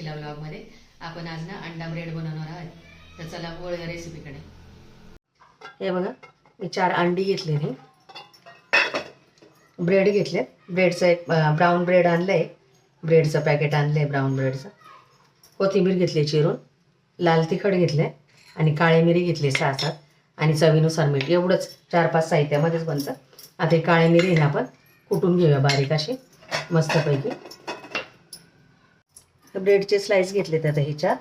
शिला ब्लॉगमध्ये आपण आज ना अंडा ब्रेड बनवणार आहोत. तर चला वळूया रेसिपीकडे हे बघा मी चार अंडी घेतलेली ब्रेड घेतले ब्रेडचं एक ब्राऊन ब्रेड आणलं आहे ब्रेडचं पॅकेट आणलं आहे ब्राऊन ब्रेडचं कोथिंबीर घेतली चिरून. लाल तिखट घेतले आणि काळी मिरी घेतली सहा सात आणि चवीनुसार मीठ. एवढंच चार पाच साहित्यामध्येच बनतं. आता काळे काळी मिरी ना आपण कुटून घेऊया बारीक अशी. मस्तपैकी. तर ब्रेडचे स्लाईस घेतलेत आता हे चार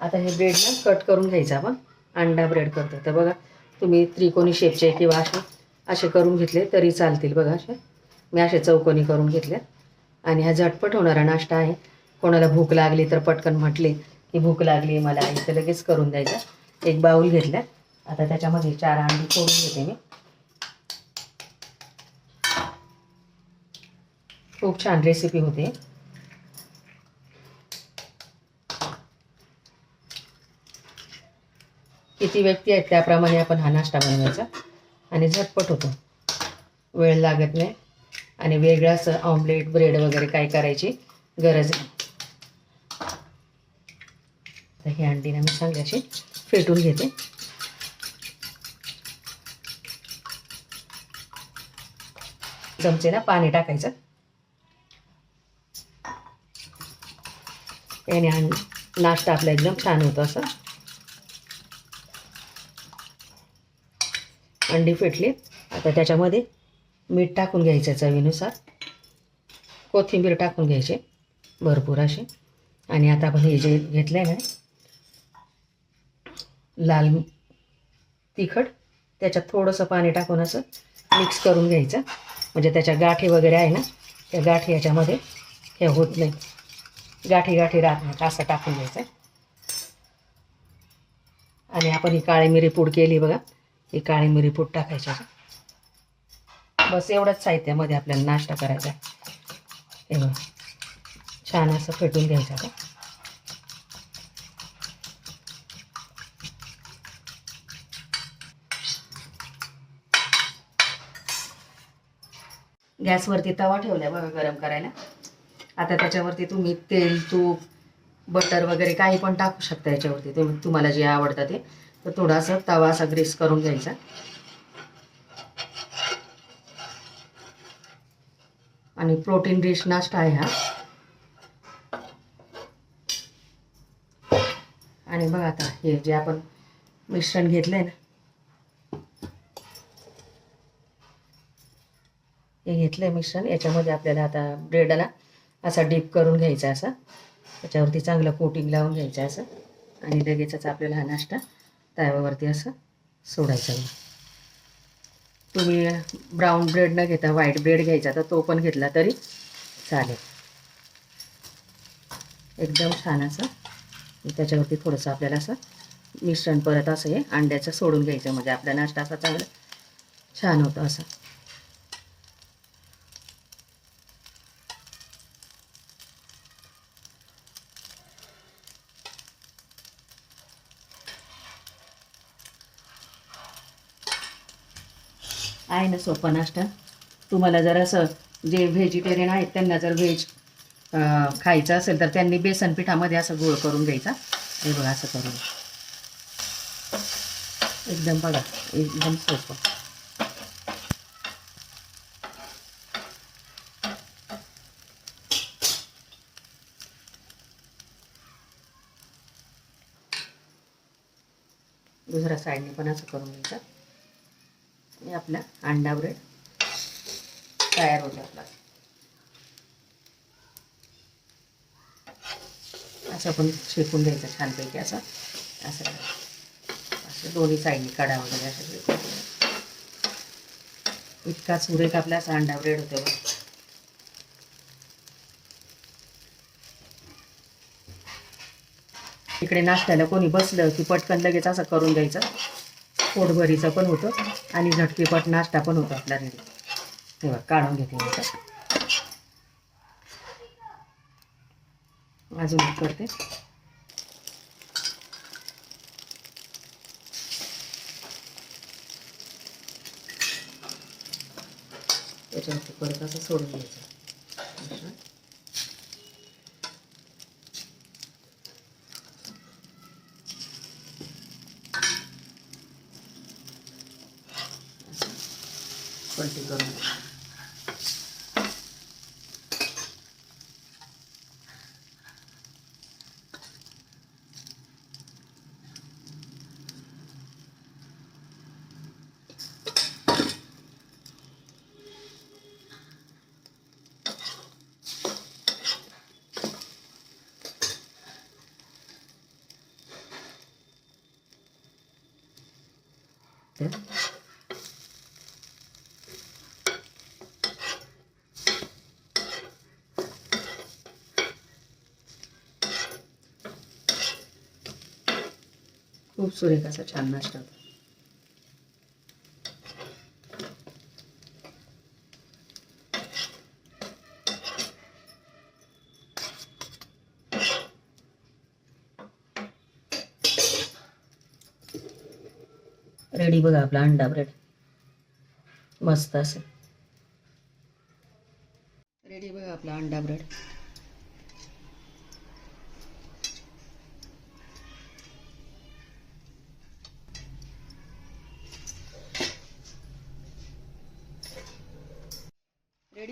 आता हे ब्रेडला कट करून घ्यायचं आपण. अंडा ब्रेड करतो. तर बघा तुम्ही त्रिकोणी शेपचे किंवा असे असे करून घेतले तरी चालतील बघा असे मी असे चौकोनी करून घेतले आणि हा झटपट होणारा नाश्ता आहे. कोणाला भूक लागली तर पटकन म्हटले की भूक लागली मला आई तर लगेच करून द्यायचा. एक बाऊल घेतला आता त्याच्यामध्ये चार अंडी फोडून घेते मी. खूप छान रेसिपी होते. किती व्यक्ती आहेत त्याप्रमाणे आपण हा नाश्ता बनवायचा. आणि झटपट होतो. वेळ लागत नाही. आणि वेगळाच असं ऑमलेट ब्रेड वगैरे काय करायची गरज नाही. तर ही अंडी ना मी चांगली अशी फेटून घेते. चमचे ना पाणी टाकायचं. याने नाश्ता आपला एकदम छान होतो असं. अंडी फेटले. आता त्याच्यामध्ये मीठ टाकून घ्यायचं चवीनुसार. कोथिंबीर टाकून घ्यायचे भरपूर असे आणि आता आपण हे जे घेतलं आहे ना लाल तिखट त्याच्यात थोडंसं पाणी टाकून असं मिक्स करून घ्यायचं. म्हणजे त्याच्या गाठी वगैरे आहे ना त्या गाठी याच्यामध्ये हे होत नाही. गाठी गाठी राहत नाही असं टाकून घ्यायचं. आणि आपण ही काळी मिरी पूड केली बघा. ही काळी मिरी पूड टाकायची बस एवढंच साहित्यामध्ये आपल्याला नाश्ता करायचा आहे. छान असं फेटून घ्यायचं का गॅसवरती तवा ठेवला बघा गरम करायला. आता त्याच्यावरती तुम्ही तेल तूप बटर वगैरे काही पण टाकू शकता याच्यावरती. तुम्ही तुम्हाला जे आवडतं ते. तर थोडासा तवा असा ग्रीस करून घ्यायचा. आणि प्रोटीन रिच नाश्ता आहे हा. आणि बघा आता हे जे आपण मिश्रण घेतलंय ना हे घेतलंय मिश्रण. याच्यामध्ये आपल्याला आता ब्रेडला असा डीप करून घ्यायचा असा. त्याच्यावरती चांगलं कोटिंग लावून घ्यायचं असं. आणि लगेचच आपल्याला हा नाश्ता तव्यावरती असं सोडायचं मग. तुम्ही ब्राऊन ब्रेड न घेता व्हाईट ब्रेड घ्यायचा तर तो पण घेतला तरी चालेल. एकदम छान असं. त्याच्यावरती थोडंसं आपल्याला असं मिश्रण परत असं हे अंड्याचं सोडून घ्यायचं. म्हणजे आपला नाश्ता असा चांगला छान होतं असं. आहे ना सोपा नाश्ता? तुम्हाला जर असं जे व्हेजिटेरियन आहेत त्यांना जर व्हेज खायचं असेल तर त्यांनी बेसन पिठामध्ये असं गोळ करून घ्यायचा. हे बघा असं करून. एकदम बघा एकदम सोपं. दुसऱ्या साईडने पण असं करून घ्यायचं. आपला अंडा ब्रेड तयार होतो आपला. असं पण शेकून द्यायचं छानपैकी असं. असं. असं दोन्ही साईडनी कडा वगैरे असं शेकून इतका सुरेख आपला असा अंडा ब्रेड होतो बघ. इकडे नाश्त्याला कोणी बसलं की पटकन लगेच असं करून द्यायचं पोटभरीचं पण होतं. आणि झटकीपट नाश्ता पण होतो आपला रेडी तेव्हा काढून घेते मी अजून करते. त्याच्यावरती परत असं सोडून द्यायचं પડતી કરું 응? खूप सुरेख असा छान नाश्ता होता. रेडी बघा आपला अंडा ब्रेड मस्त असं. रेडी बघा आपला अंडा ब्रेड